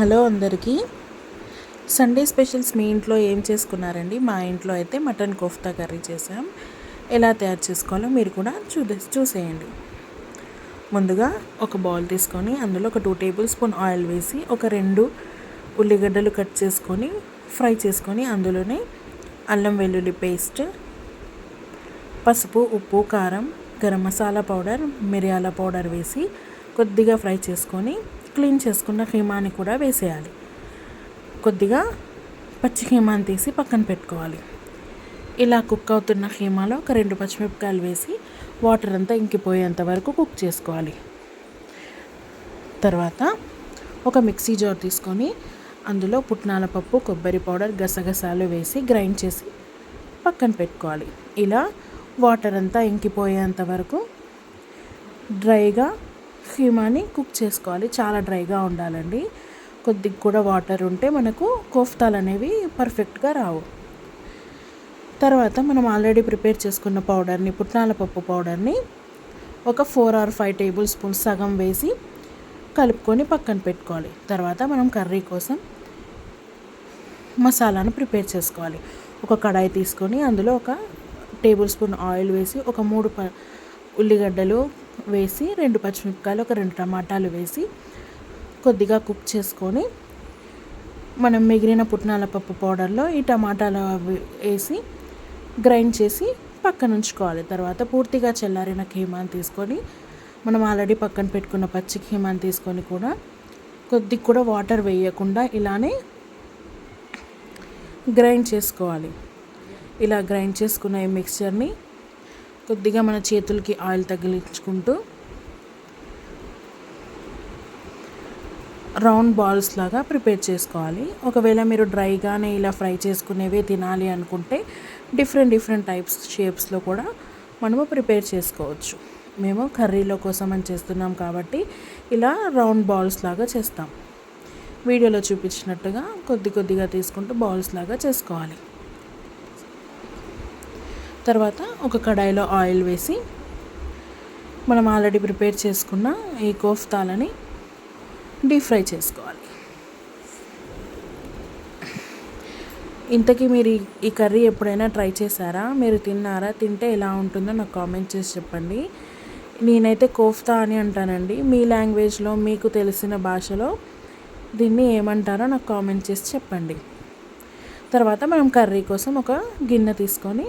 Hello అందరికీ. Sunday specials మీ ఇంట్లో ఏం చేసుకున్నారండి? మా ఇంట్లో అయితే మటన్ కోఫ్తా కర్రీ చేసాం ఎలా తయారు చేసుకోవాలో మీరు కూడా చూదే చూసేయండి. ముందుగా ఒక బౌల్ తీసుకొని అందులో ఒక టూ టేబుల్ స్పూన్ ఆయిల్ వేసి ఒక రెండు ఉల్లిగడ్డలు కట్ చేసుకొని ఫ్రై చేసుకొని అందులోనే అల్లం వెల్లుల్లి పేస్ట్ పసుపు ఉప్పు కారం గరం మసాలా పౌడర్ మిరియాల పౌడర్ వేసి కొద్దిగా ఫ్రై చేసుకొని క్లీన్ చేసుకున్న ఖీమాని కూడా వేసేయాలి. కొద్దిగా పచ్చి ఖీమాని తీసి పక్కన పెట్టుకోవాలి. ఇలా కుక్ అవుతున్న ఖీమాలో ఒక రెండు పచ్చిమిరపకాయలు వేసి వాటర్ అంతా ఇంకిపోయేంత వరకు కుక్ చేసుకోవాలి. తర్వాత ఒక మిక్సీ జార్ తీసుకొని అందులో పుట్నాల పప్పు కొబ్బరి పౌడర్ గసగసాలు వేసి గ్రైండ్ చేసి పక్కన పెట్టుకోవాలి. ఇలా వాటర్ అంతా ఇంకిపోయేంత వరకు డ్రైగా కీమాని కుక్ చేసుకోవాలి. చాలా డ్రైగా ఉండాలండి. కొద్దిగా కూడా వాటర్ ఉంటే మనకు కోఫ్తాలు అనేవి పర్ఫెక్ట్గా రావు. తర్వాత మనం ఆల్రెడీ ప్రిపేర్ చేసుకున్న పౌడర్ని పుట్నాల పప్పు పౌడర్ని ఒక four or five tablespoon సగం వేసి కలుపుకొని పక్కన పెట్టుకోవాలి. తర్వాత మనం కర్రీ కోసం మసాలాను ప్రిపేర్ చేసుకోవాలి. ఒక కడాయి తీసుకొని అందులో ఒక టేబుల్ స్పూన్ ఆయిల్ వేసి ఒక మూడు ప ఉల్లిగడ్డలు వేసి రెండు పచ్చిమిరపకాయలు ఒక రెండు టమాటాలు వేసి కొద్దిగా కుక్ చేసుకొని మనం మిగిలిన పుట్నాల పప్పు పౌడర్లో ఈ టమాటాలు వేసి గ్రైండ్ చేసి పక్కన ఉంచుకోవాలి. తర్వాత పూర్తిగా చల్లారిన ఖీమాని తీసుకొని మనం ఆల్రెడీ పక్కన పెట్టుకున్న పచ్చి ఖీమాని తీసుకొని కూడా కొద్దిగా కూడా వాటర్ వేయకుండా ఇలానే గ్రైండ్ చేసుకోవాలి. ఇలా గ్రైండ్ చేసుకున్న ఈ మిక్చర్ని కొద్దిగా మన చేతులకి ఆయిల్ తగిలించుకుంటూ రౌండ్ బాల్స్ లాగా ప్రిపేర్ చేసుకోవాలి. ఒకవేళ మీరు డ్రైగానే ఇలా ఫ్రై చేసుకునేవే తినాలి అనుకుంటే డిఫరెంట్ డిఫరెంట్ టైప్స్ షేప్స్లో కూడా మనము ప్రిపేర్ చేసుకోవచ్చు. మేము కర్రీలో కోసం అని చేస్తున్నాం కాబట్టి ఇలా రౌండ్ బాల్స్ లాగా చేస్తాం. వీడియోలో చూపించినట్టుగా కొద్ది కొద్దిగా తీసుకుంటూ బాల్స్ లాగా చేసుకోవాలి. తర్వాత ఒక కడాయిలో ఆయిల్ వేసి మనం ఆల్రెడీ ప్రిపేర్ చేసుకున్న ఈ కోఫ్తాలని డీప్ ఫ్రై చేసుకోవాలి. ఇంతకీ మీరు ఈ కర్రీ ఎప్పుడైనా ట్రై చేశారా? మీరు తిన్నారా? తింటే ఎలా ఉంటుందో నాకు కామెంట్ చేసి చెప్పండి. నేనైతే కోఫ్తా అని అంటానండి. మీ లాంగ్వేజ్లో మీకు తెలిసిన భాషలో దీన్ని ఏమంటారో నాకు కామెంట్ చేసి చెప్పండి. తర్వాత మనం కర్రీ కోసం ఒక గిన్నె తీసుకొని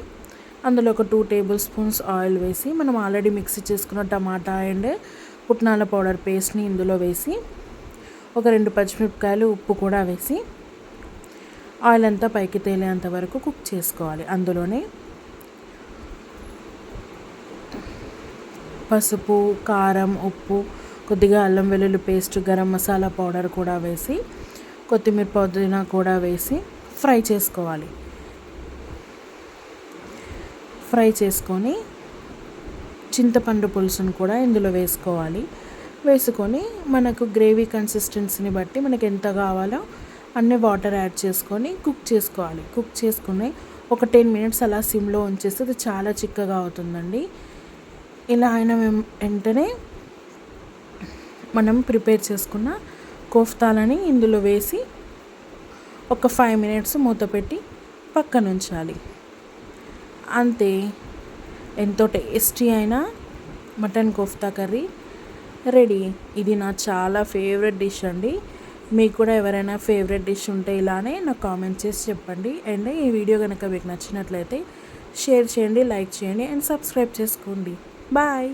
అందులో ఒక టూ టేబుల్ స్పూన్స్ ఆయిల్ వేసి మనం ఆల్రెడీ మిక్సీ చేసుకున్న టమాటా అండ్ పుట్నాల పౌడర్ పేస్ట్ని ఇందులో వేసి ఒక రెండు పచ్చిమిరపకాయలు ఉప్పు కూడా వేసి ఆయిల్ అంతా పైకి తేలేంత వరకు కుక్ చేసుకోవాలి. అందులోనే పసుపు కారం ఉప్పు కొద్దిగా అల్లం వెల్లుల్లి పేస్ట్ గరం మసాలా పౌడర్ కూడా వేసి కొత్తిమీర పుదీనా కూడా వేసి ఫ్రై చేసుకోవాలి. ఫ్రై చేసుకొని చింతపండు పులుసును కూడా ఇందులో వేసుకోవాలి. వేసుకొని మనకు గ్రేవీ కన్సిస్టెన్సీని బట్టి మనకు ఎంత కావాలో అన్ని వాటర్ యాడ్ చేసుకొని కుక్ చేసుకోవాలి. కుక్ చేసుకుని ఒక టెన్ మినిట్స్ అలా సిమ్లో ఉంచేస్తే అది చాలా చిక్కగా అవుతుందండి. ఇలా అయిన వెంటనే మనం ప్రిపేర్ చేసుకున్న కోఫ్తాలని ఇందులో వేసి ఒక ఫైవ్ మినిట్స్ మూత పెట్టి పక్కన ఉంచాలి అంతే. ఎంతో టేస్టీ అయిన మటన్ కోఫ్తా కర్రీ. రెడీ. ఇది నా చాలా ఫేవరెట్ డిష్ అండి. మీకు కూడా ఎవరైనా ఫేవరెట్ డిష్ ఉంటే ఇలానే నాకు కామెంట్ చేసి చెప్పండి. అండ్ ఈ వీడియో కనుక మీకు నచ్చినట్లయితే షేర్ చేయండి లైక్ చేయండి అండ్ సబ్స్క్రైబ్ చేసుకోండి. బాయ్.